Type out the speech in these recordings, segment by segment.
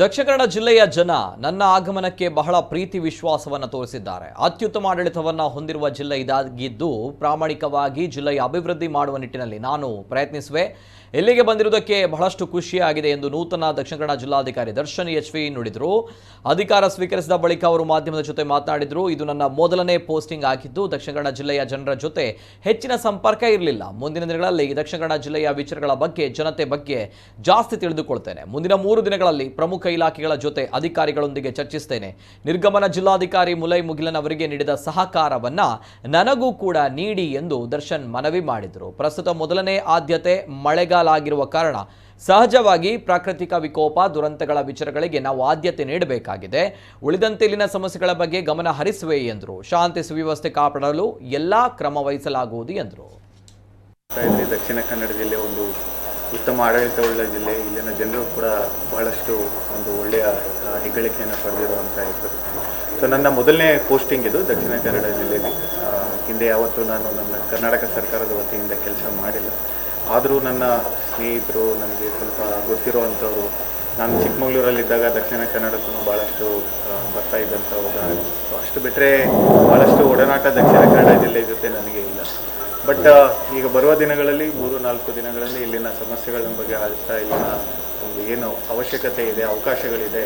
ದಕ್ಷಿಣ ಕನ್ನಡ ಜಿಲ್ಲೆಯ ಜನ ನನ್ನ ಆಗಮನಕ್ಕೆ ಬಹಳ ಪ್ರೀತಿ ವಿಶ್ವಾಸವನ್ನು ತೋರಿಸಿದ್ದಾರೆ. ಅತ್ಯುತ್ತಮ ಆಡಳಿತವನ್ನು ಹೊಂದಿರುವ ಜಿಲ್ಲೆ ಇದಾಗಿದ್ದು, ಪ್ರಾಮಾಣಿಕವಾಗಿ ಜಿಲ್ಲೆಯ ಅಭಿವೃದ್ಧಿ ಮಾಡುವ ನಿಟ್ಟಿನಲ್ಲಿ ನಾನು ಪ್ರಯತ್ನಿಸುವೆ. ಇಲ್ಲಿಗೆ ಬಂದಿರುವುದಕ್ಕೆ ಬಹಳಷ್ಟು ಖುಷಿಯಾಗಿದೆ ಎಂದು ನೂತನ ದಕ್ಷಿಣ ಕನ್ನಡ ಜಿಲ್ಲಾಧಿಕಾರಿ ದರ್ಶನ್ ಎಚ್ ವಿ ನುಡಿದರು. ಅಧಿಕಾರ ಸ್ವೀಕರಿಸಿದ ಬಳಿಕ ಅವರು ಮಾಧ್ಯಮದ ಜೊತೆ ಮಾತನಾಡಿದರು. ಇದು ನನ್ನ ಮೊದಲನೇ ಪೋಸ್ಟಿಂಗ್ ಆಗಿದ್ದು, ದಕ್ಷಿಣ ಕನ್ನಡ ಜಿಲ್ಲೆಯ ಜನರ ಜೊತೆ ಹೆಚ್ಚಿನ ಸಂಪರ್ಕ ಇರಲಿಲ್ಲ. ಮುಂದಿನ ದಿನಗಳಲ್ಲಿ ದಕ್ಷಿಣ ಕನ್ನಡ ಜಿಲ್ಲೆಯ ವಿಚಾರಗಳ ಬಗ್ಗೆ, ಜನತೆ ಬಗ್ಗೆ ಜಾಸ್ತಿ ತಿಳಿದುಕೊಳ್ತೇನೆ. ಮುಂದಿನ ಮೂರು ದಿನಗಳಲ್ಲಿ ಪ್ರಮುಖ ಇಲಾಖೆಗಳ ಜೊತೆ ಅಧಿಕಾರಿಗಳೊಂದಿಗೆ ಚರ್ಚಿಸ್ತೇನೆ. ನಿರ್ಗಮನ ಜಿಲ್ಲಾಧಿಕಾರಿ ಮುಲೈ ಮುಗಿಲನ್ ಅವರಿಗೆ ನೀಡಿದ ಸಹಕಾರವನ್ನ ನನಗೂ ಕೂಡ ನೀಡಿ ಎಂದು ದರ್ಶನ್ ಮನವಿ ಮಾಡಿದರು. ಪ್ರಸ್ತುತ ಮೊದಲನೇ ಆದ್ಯತೆ ಮಳೆಗಾಲ ಆಗಿರುವ ಕಾರಣ ಸಹಜವಾಗಿ ಪ್ರಾಕೃತಿಕ ವಿಕೋಪ, ದುರಂತಗಳ ವಿಚಾರಗಳಿಗೆ ನಾವು ಆದ್ಯತೆ ನೀಡಬೇಕಾಗಿದೆ. ಉಳಿದಂತೆ ಇಲ್ಲಿನ ಸಮಸ್ಯೆಗಳ ಬಗ್ಗೆ ಗಮನ ಹರಿಸುವೆ ಎಂದರು. ಶಾಂತಿ ಸುವ್ಯವಸ್ಥೆ ಕಾಪಾಡಲು ಎಲ್ಲಾ ಕ್ರಮ ವಹಿಸಲಾಗುವುದು ಎಂದರು. ದಕ್ಷಿಣ ಕನ್ನಡ ಜಿಲ್ಲೆ ಒಂದು ಉತ್ತಮ ಆಡಳಿತವುಳ್ಳ ಜಿಲ್ಲೆ, ಇಲ್ಲಿನ ಜನರು ಕೂಡ ಬಹಳಷ್ಟು ಒಂದು ಒಳ್ಳೆಯ ಹೆಗ್ಗಳಿಕೆಯನ್ನು ಪಡೆದಿರುವಂಥ ಇತ್ತು ಸೊ ನನ್ನ ಮೊದಲನೇ ಪೋಸ್ಟಿಂಗ್ ಇದು ದಕ್ಷಿಣ ಕನ್ನಡ ಜಿಲ್ಲೆಯಲ್ಲಿ. ಹಿಂದೆ ಯಾವತ್ತೂ ನಾನು ನನ್ನ ಕರ್ನಾಟಕ ಸರ್ಕಾರದ ವತಿಯಿಂದ ಕೆಲಸ ಮಾಡಿಲ್ಲ. ಆದರೂ ನನ್ನ ಸ್ನೇಹಿತರು, ನನಗೆ ಸ್ವಲ್ಪ ಗೊತ್ತಿರುವಂಥವ್ರು ನಾನು ಚಿಕ್ಕಮಗಳೂರಲ್ಲಿದ್ದಾಗ ದಕ್ಷಿಣ ಕನ್ನಡಕ್ಕೂ ಭಾಳಷ್ಟು ಬರ್ತಾ ಬರ್ತಾ ಉದಾಹರಣೆ. ಸೊ ಅಷ್ಟು ಬಿಟ್ಟರೆ ಭಾಳಷ್ಟು ಒಡನಾಟ ದಕ್ಷಿಣ ಕನ್ನಡ ಜಿಲ್ಲೆ ಜೊತೆ ನನಗೆ ಇಲ್ಲ. ಬಟ್ ಈಗ ಬರುವ ದಿನಗಳಲ್ಲಿ, ಮೂರು, ನಾಲ್ಕು ದಿನಗಳಲ್ಲಿ ಇಲ್ಲಿನ ಸಮಸ್ಯೆಗಳ ಬಗ್ಗೆ ಆಗ್ತಾ ಇಲ್ಲಿನ ಒಂದು ಏನು ಅವಶ್ಯಕತೆ ಇದೆ, ಅವಕಾಶಗಳಿದೆ,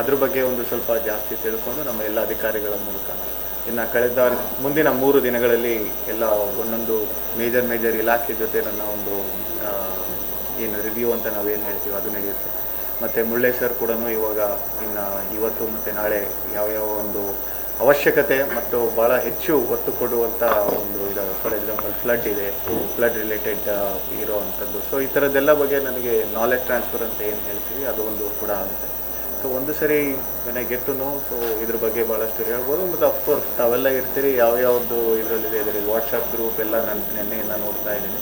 ಅದ್ರ ಬಗ್ಗೆ ಒಂದು ಸ್ವಲ್ಪ ಜಾಸ್ತಿ ತಿಳ್ಕೊಂಡು ನಮ್ಮ ಎಲ್ಲ ಅಧಿಕಾರಿಗಳ ಮೂಲಕ ಇನ್ನು ಕಳೆದ ಮುಂದಿನ ಮೂರು ದಿನಗಳಲ್ಲಿ ಎಲ್ಲ ಒಂದೊಂದು ಮೇಜರ್ ಮೇಜರ್ ಇಲಾಖೆ ಜೊತೆ ನನ್ನ ಒಂದು ಏನು ರಿವ್ಯೂ ಅಂತ ನಾವೇನು ಹೇಳ್ತೀವಿ ಅದು ನಡೆಯುತ್ತೆ. ಮತ್ತು ಮುಳ್ಳೇಶ್ವರ್ ಕೂಡ ಇವಾಗ ಇನ್ನು ಇವತ್ತು ಮತ್ತು ನಾಳೆ ಯಾವ್ಯಾವ ಒಂದು ಅವಶ್ಯಕತೆ ಮತ್ತು ಭಾಳ ಹೆಚ್ಚು ಒತ್ತು ಕೊಡುವಂಥ ಒಂದು ಇದು ಫಾರ್ ಎಕ್ಸಾಂಪಲ್ ಫ್ಲಡ್ ಇದೆ, ಫ್ಲಡ್ ರಿಲೇಟೆಡ್ ಇರೋವಂಥದ್ದು ಸೊ ಈ ಥರದ್ದೆಲ್ಲ ಬಗ್ಗೆ ನನಗೆ ನಾಲೆಜ್ ಟ್ರಾನ್ಸ್ಫರ್ ಅಂತ ಏನು ಹೇಳ್ತೀವಿ, ಅದು ಒಂದು ಕೂಡ ಆಗುತ್ತೆ. ಸೊ ಒಂದು ಸರಿ ಮನೆ ಗೆಟ್ಟು ಸೊ ಇದ್ರ ಬಗ್ಗೆ ಭಾಳಷ್ಟು ಹೇಳ್ಬೋದು. ಮತ್ತು ಅಫ್ಕೋರ್ಸ್ ತಾವೆಲ್ಲ ಇರ್ತೀರಿ ಯಾವ್ಯಾವ್ದು ಇದರಲ್ಲಿದೆ, ಇದರಲ್ಲಿ ವಾಟ್ಸಪ್ ಗ್ರೂಪ್ ಎಲ್ಲ ನಾನು ನಿನ್ನೆಯಿಂದ ನೋಡ್ತಾ ಇದ್ದೀನಿ.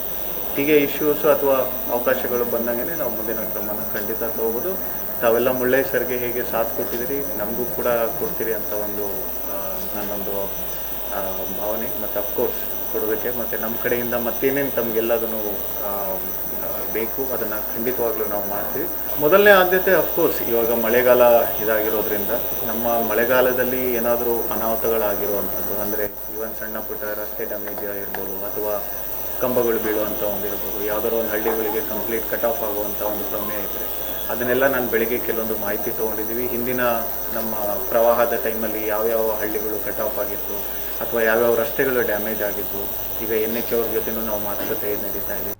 ಹೀಗೆ ಇಶ್ಯೂಸು ಅಥವಾ ಅವಕಾಶಗಳು ಬಂದಂಗೆ ನಾವು ಮುಂದಿನ ಕ್ರಮನ ಖಂಡಿತ ತಗೋಬೋದು. ತಾವೆಲ್ಲ ಮುಳ್ಳೆ ಸರ್ಗೆ ಹೇಗೆ ಸಾಥ್ ಕೊಟ್ಟಿದ್ದೀರಿ, ನಮಗೂ ಕೂಡ ಕೊಡ್ತೀರಿ ಅಂತ ಒಂದು ನನ್ನೊಂದು ಭಾವನೆ. ಮತ್ತು ಅಫ್ಕೋರ್ಸ್ ಕೊಡೋದಕ್ಕೆ, ಮತ್ತು ನಮ್ಮ ಕಡೆಯಿಂದ ಮತ್ತೇನೇನು ತಮಗೆಲ್ಲದನ್ನು ಬೇಕು, ಅದನ್ನು ಖಂಡಿತವಾಗ್ಲೂ ನಾವು ಮಾಡ್ತೀವಿ. ಮೊದಲನೇ ಆದ್ಯತೆ ಅಫ್ಕೋರ್ಸ್ ಇವಾಗ ಮಳೆಗಾಲ ಇದಾಗಿರೋದ್ರಿಂದ, ನಮ್ಮ ಮಳೆಗಾಲದಲ್ಲಿ ಏನಾದರೂ ಅನಾಹುತಗಳಾಗಿರುವಂಥದ್ದು, ಅಂದರೆ ಈವನ್ ಸಣ್ಣ ಪುಟ್ಟ ರಸ್ತೆ ಡ್ಯಾಮೇಜ್ ಆಗಿರ್ಬೋದು, ಅಥವಾ ಕಂಬಗಳು ಬೀಳುವಂಥ ಒಂದು ಇರ್ಬೋದು ಯಾವ್ದಾದ್ರು ಒಂದು ಹಳ್ಳಿಗಳಿಗೆ ಕಂಪ್ಲೀಟ್ ಕಟ್ ಆಫ್ ಆಗುವಂಥ ಒಂದು ಸಮಯ ಇದ್ದರೆ ಅದನ್ನೆಲ್ಲ ನಾನು ಬೆಳಿಗ್ಗೆ ಕೆಲವೊಂದು ಮಾಹಿತಿ ತೊಗೊಂಡಿದ್ದೀವಿ. ಹಿಂದಿನ ನಮ್ಮ ಪ್ರವಾಹದ ಟೈಮಲ್ಲಿ ಯಾವ್ಯಾವ ಹಳ್ಳಿಗಳು ಕಟ್ ಆಫ್ ಆಗಿತ್ತು, ಅಥವಾ ಯಾವ್ಯಾವ ರಸ್ತೆಗಳು ಡ್ಯಾಮೇಜ್ ಆಗಿದ್ವು, ಈಗ ಎನ್ ಎಚ್ ಅವ್ರ ಜೊತೆನೂ ನಾವು ಮಾತುಕತೆ ನಡೀತಾ ಇದೆ.